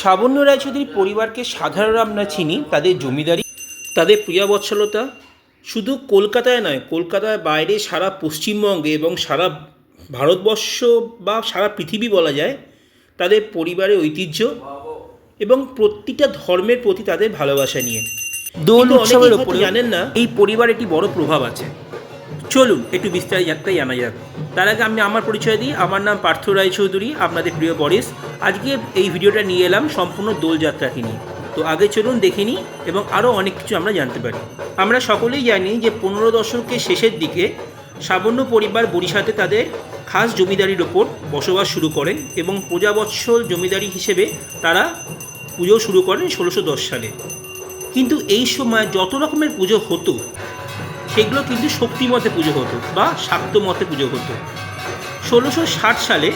সাবন্য রায়চৌধুরী পরিবারকে সাধারণ আমরা চিনি তাদের জমিদারি তাদের প্রিয়াবৎসলতা শুধু কলকাতায় নয় কলকাতার বাইরে সারা পশ্চিমবঙ্গে এবং সারা ভারতবর্ষ বা সারা পৃথিবী বলা যায় তাদের পরিবারের ঐতিহ্য এবং প্রতিটা ধর্মের প্রতি তাদের ভালোবাসা নিয়ে। দোল উৎসবের ওপরে জানেন না এই পরিবার একটি বড় প্রভাব আছে। চলুন, একটু বিস্তারিত যাত্রা জানা যাক। তার আগে আমি আমার পরিচয় দিই, আমার নাম পার্থ রায়চৌধুরী, আপনাদের প্রিয় বরিস আজকে এই ভিডিওটা নিয়ে এলাম সম্পূর্ণ দোলযাত্রাকে নিয়ে। তো আগে চলুন, দেখে নিই এবং আরও অনেক কিছু আমরা জানতে পারি। আমরা সকলেই জানি যে পনেরো দশকের শেষের দিকে সাবন্য পরিবার বরিশাতে তাদের খাস জমিদারির ওপর বসবাস শুরু করেন এবং প্রজাবৎসল জমিদারি হিসেবে তারা পুজো শুরু করেন ষোলোশো সালে। কিন্তু এই সময় যত রকমের পুজো হতো সেগুলো কিন্তু শক্তিমতে পুজো হতো বা শাক্ত মতে পুজো হতো। ষোলোশো ষাট সালে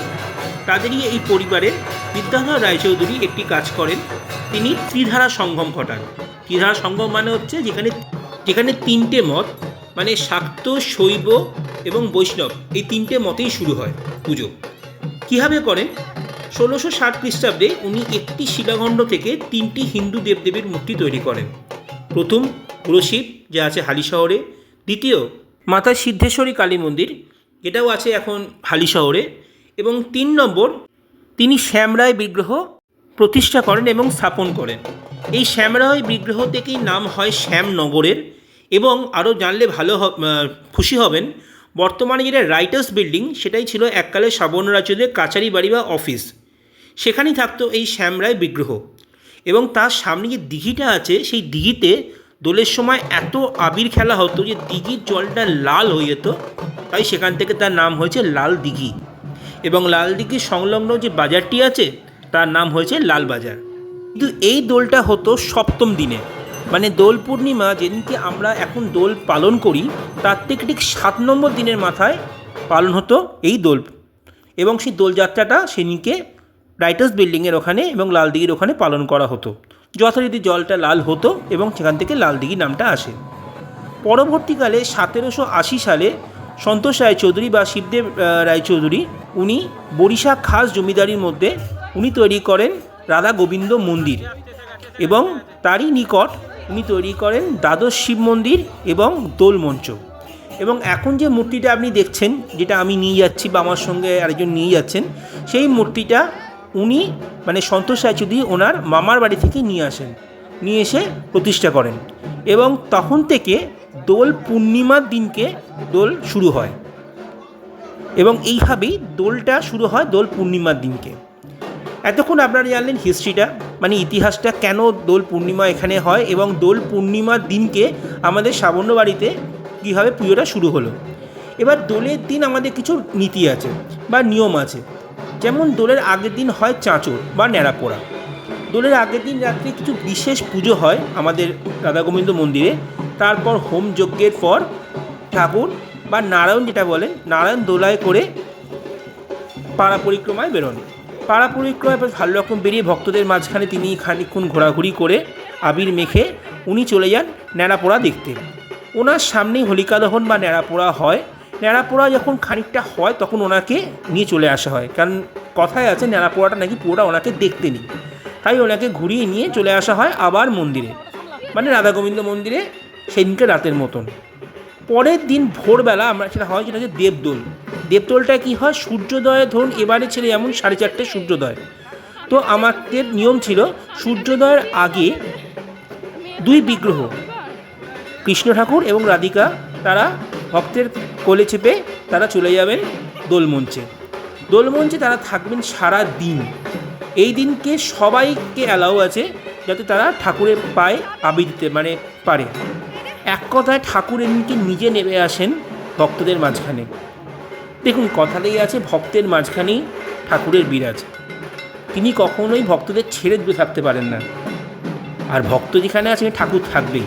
তাদেরই এই পরিবারের বিদ্যাধর রায়চৌধুরী একটি কাজ করেন। তিনি ত্রিধারা সঙ্গম ঘটান। ত্রিধারা সঙ্গম মানে হচ্ছে যেখানে যেখানে তিনটে মত মানে শাক্ত, শৈব এবং বৈষ্ণব, এই তিনটে মতেই শুরু হয় পুজো। কীভাবে করেন? ষোলোশো ষাট খ্রিস্টাব্দে উনি একটি শিলাখণ্ড থেকে তিনটি হিন্দু দেবদেবীর মূর্তি তৈরি করেন। প্রথম পুরশিব যা আছে হালি শহরে দ্বিতীয়, মাতা সিদ্ধেশ্বরী কালী মন্দির যেটাও আছে এখন হালি শহরে। এবং তিন নম্বর, তিনি শ্যামরায় বিগ্রহ প্রতিষ্ঠা করেন এবং স্থাপন করেন। এই শ্যামরায় বিগ্রহ থেকেই নাম হয় শ্যামনগরের এবং আরও জানলে ভালো খুশি হবেন, বর্তমানে যেটা রাইটার্স বিল্ডিং, সেটাই ছিল এককালে সাবর্ণ রাজ্যদের কাচারি বাড়ি বা অফিস। সেখানেই থাকতো এই শ্যামরায় বিগ্রহ। এবং তার সামনে যে দিঘিটা আছে, সেই দিঘিতে দোলের সময় এত আবির খেলা হতো যে দিঘির জলটা লাল হয়ে যেত, তাই সেখান থেকে তার নাম হয়েছে লাল দিঘি। এবং লাল দিঘির সংলগ্ন যে বাজারটি আছে, তার নাম হয়েছে লাল বাজার। কিন্তু এই দোলটা হতো সপ্তম দিনে। মানে দোল পূর্ণিমা যেদিনকে আমরা এখন দোল পালন করি, তার থেকে ঠিক সাত নম্বর দিনের মাথায় পালন হতো এই দোল। এবং সেই দোলযাত্রাটা সেদিনকে রাইটার্স বিল্ডিংয়ের ওখানে এবং লালদিঘির ওখানে পালন করা হতো। যথারীতি জলটা লাল হতো এবং সেখান থেকে লালদিঘি নামটা আসে। পরবর্তীকালে সতেরোশো আশি সালে সন্তোষ রায়চৌধুরী বা শিবদেব রায়চৌধুরী, উনি বরিশা খাস জমিদারির মধ্যে উনি তৈরি করেন রাধা গোবিন্দ মন্দির এবং তারই নিকট উনি তৈরি করেন দ্বাদশ শিব মন্দির এবং দোল মঞ্চ। এবং এখন যে মূর্তিটা আপনি দেখছেন, যেটা আমি নিয়ে যাচ্ছি বা আমার সঙ্গে আরেকজন নিয়ে যাচ্ছেন, সেই মূর্তিটা উনি মানে সন্তোষ রায়চৌধুরী ওনার মামার বাড়ি থেকে নিয়ে আসেন, নিয়ে এসে প্রতিষ্ঠা করেন এবং তখন থেকে দোল পূর্ণিমার দিনকে দোল শুরু হয় এবং এইভাবেই দোলটা শুরু হয় দোল পূর্ণিমার দিনকে। এতক্ষণ আপনারা জানলেন হিস্ট্রিটা মানে ইতিহাসটা কেন দোল পূর্ণিমা এখানে হয় এবং দোল পূর্ণিমার দিনকে আমাদের সাবন্য বাড়িতে কীভাবে পুজোটা শুরু হলো। এবার দোলের দিন আমাদের কিছু নীতি আছে বা নিয়ম আছে। যেমন দোলের আগের দিন হয় চাঁচর বা ন্যাড়াপোড়া। দোলের আগের দিন রাত্রে কিছু বিশেষ পুজো হয় আমাদের রাধা গোবিন্দ মন্দিরে। তারপর হোম যজ্ঞের পর ঠাকুর বা নারায়ণ যেটা বলে নারায়ণ দোলায় করে পাড়া পরিক্রমায় বেরোন। পাড়া পরিক্রমায় ভালো রকম বেরিয়ে ভক্তদের মাঝখানে তিনি খানিক্ষণ ঘোরাঘুরি করে আবির মেখে উনি চলে যান ন্যাড়াপোড়া দেখতে। ওনার সামনেই হোলিকা দহন বা ন্যাড়াপোড়া হয়। ন্যাড়াপোড়া যখন খানিকটা হয়, তখন ওনাকে নিয়ে চলে আসা হয়। কারণ কথায় আছে, ন্যাড়াপোড়াটা নাকি পুরোটা ওনাকে দেখতে নেই। তাই ওনাকে ঘুরিয়ে নিয়ে চলে আসা হয় আবার মন্দিরে। মানে রাধা গোবিন্দ মন্দিরে সেদিনকে রাতের মতন। পরের দিন ভোরবেলা আমরা, সেটা হয় যেটা হচ্ছে দেবদোল। দেবদোলটা কি হয়? সূর্যোদয়ে ধরুন, এবারে ছিল এমন সাড়ে চারটে সূর্যোদয়। তো আমাদের নিয়ম ছিল, সূর্যোদয়ের আগে দুই বিগ্রহ, কৃষ্ণ ঠাকুর এবং রাধিকা, তারা ভক্তের কোলে চেপে তারা চলে যাবেন দোলমঞ্চে। দোলমঞ্চে তারা থাকবেন সারা দিন। এই দিনকে সবাইকে অ্যালাউ আছে যাতে তারা ঠাকুরের পায়ে আবি দিতে মানে পারে। এক কথায় ঠাকুর এমনিকে নিজে নেমে আসেন ভক্তদের মাঝখানে। দেখুন কথাতেই আছে ভক্তের মাঝখানেই ঠাকুরের বিরাজ। তিনি কখনোই ভক্তদের ছেড়ে দূরে থাকতে পারেন না। আর ভক্ত যেখানে আছে ঠাকুর থাকবেই।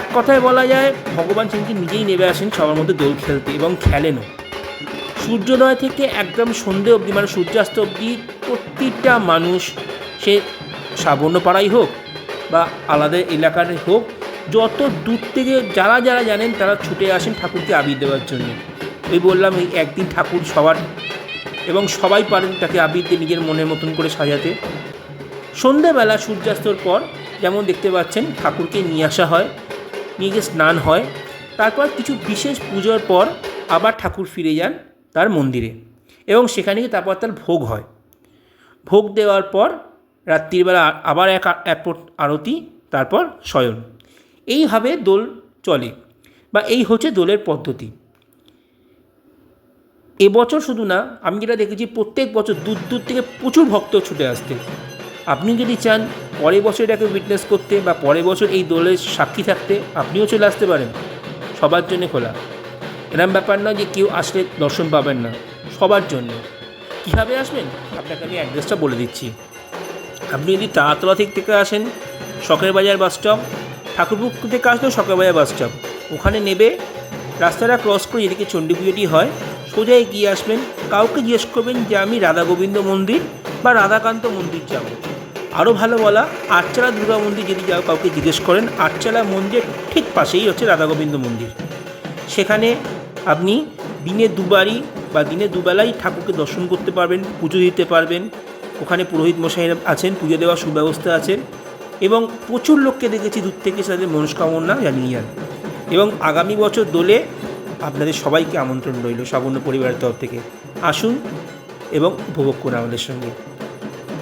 এক কথায় বলা যায়, ভগবান সেদিনকে নিজেই নেমে আসেন সবার মধ্যে দোল খেলতে এবং খেলেনও। সূর্যোদয় থেকে একদম সন্ধে অবধি মানে সূর্যাস্ত অবধি প্রতিটা মানুষ, সে সাবর্ণপাড়াই হোক বা আলাদা এলাকার হোক, যত দূর থেকে যারা যারা জানেন তারা ছুটে আসেন ঠাকুরকে আবির দেওয়ার জন্য। ওই বললাম, এই একদিন ঠাকুর সবার এবং সবাই পারেন তাকে আবির দিয়ে নিজের মনের মতন করে সাজাতে। সন্ধেবেলা সূর্যাস্তর পর যেমন দেখতে পাচ্ছেন, ঠাকুরকে নিয়ে আসা হয়। নিয়ে গিয়ে স্নান হয়। তারপর কিছু বিশেষ পুজোর পর আবার ঠাকুর ফিরে যান তার মন্দিরে এবং সেখানে গিয়ে তারপর তার ভোগ হয়। ভোগ দেওয়ার পর রাত্রিবেলা আবার এক এক আরতি, তারপর শয়ন। এইভাবে দোল চলে বা এই হচ্ছে দোলের পদ্ধতি। এবছর শুধু না, আমি যেটা দেখেছি প্রত্যেক বছর দূর দূর থেকে প্রচুর ভক্ত ছুটে আসতে। আপনি যদি চান পরের বছর এটাকে উইটনেস করতে বা পরের বছর এই দোলের সাক্ষী থাকতে আপনিও চলে আসতে পারেন। সবার জন্য খোলা। এরম ব্যাপার না যে কেউ আসলে দর্শন পাবেন না। সবার জন্য। কীভাবে আসবেন? আপনাকে আমি অ্যাড্রেসটা বলে দিচ্ছি। আপনি যদি তাড়াতলা থেকে থেকে আসেন, শখের বাজার বাস স্টপ ঠাকুরপুকুর থেকে আসলেও শখের বাজার বাস স্টপ ওখানে নেবে, রাস্তাটা ক্রস করে যেদিকে চণ্ডী পুজোটি হয়, সোজা এগিয়ে আসবেন, কাউকে জিজ্ঞেস করবেন যে আমি রাধা গোবিন্দ মন্দির বা রাধাকান্ত মন্দির যাব। আরও ভালো বলা, আটচালা দুর্গা মন্দির যদি কাউকে জিজ্ঞেস করেন, আটচালা মন্দিরের ঠিক পাশেই হচ্ছে রাধা গোবিন্দ মন্দির। সেখানে আপনি দিনে দুবারই বা দিনে দুবেলাই ঠাকুরকে দর্শন করতে পারবেন, পুজো দিতে পারবেন। ওখানে পুরোহিত মশাইরা আছেন, পুজো দেওয়ার সুব্যবস্থা আছে এবং প্রচুর লোককে দেখেছি দূর থেকে তাদের মনস্কামনা জানিয়ে যান এবং আগামী বছর দোলে আপনাদের সবাইকে আমন্ত্রণ রইল সাবর্ণ পরিবারের তরফ থেকে। আসুন এবং উপভোগ করুন আমাদের সঙ্গে।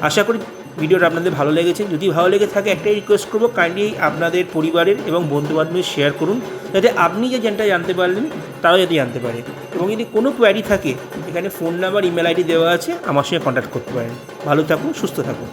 আশা করি ভিডিওটা আপনাদের ভালো লেগেছে, যদি ভালো লেগে থাকে একটাই রিকোয়েস্ট করব কাইন্ডলি আপনাদের পরিবারের এবং বন্ধুবান্ধবের শেয়ার করুন, যাতে আপনি যে যেনটা জানতে পারলেন, তারাও যাতে জানতে পারে। এবং যদি কোনো কোয়ারি থাকে, এখানে ফোন নাম্বার ইমেল আইডি দেওয়া আছে, আমার সঙ্গে কন্ট্যাক্ট করতে পারেন। ভালো থাকুন, সুস্থ থাকুন।